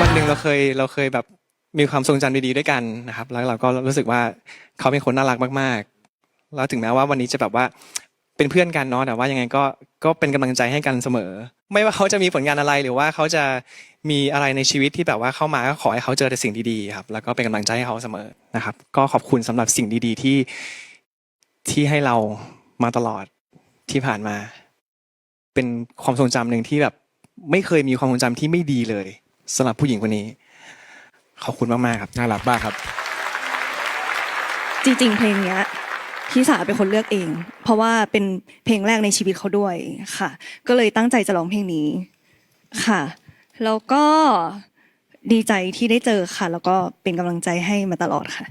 วันหนึ่งเราเคยเราเคยแบบมีความทรงจำดีๆด้วยกันนะครับ แล้วเราก็รู้สึกว่าเขาเป็นคนน่ารักมากๆ แล้วถึงแม้ว่าวันนี้จะแบบว่าเป็นเพื่อนกันเนาะแต่ว่ายังไงก็ก็เป็นกำลังใจให้กันเสมอ ไม่ว่าเขาจะมีผลงานอะไรหรือว่าเขาจะมีอะไรในชีวิตที่แบบว่าเข้ามาก็ขอให้เขาเจอแต่สิ่งดีๆครับ แล้วก็เป็นกำลังใจให้เขาเสมอนะครับ ก็ขอบคุณสำหรับสิ่งดีๆที่ที่ให้เรามาตลอดที่ผ่านมา เป็นความทรงจำหนึ่งที่แบบ ไม่เคยมีความทรงจำที่ไม่ดีเลยสำหรับผู้หญิงคนนี้ ขอบคุณมากๆครับ น่ารักมากครับ จริงๆ เพลงเนี้ยพี่สาเป็นคนเลือกเอง เพราะว่าเป็นเพลงแรกในชีวิตเขาด้วยค่ะ ก็เลยตั้งใจจะร้องเพลงนี้ค่ะ แล้วก็ดีใจที่ได้เจอค่ะ แล้วก็เป็นกำลังใจให้มาตลอดค่ะ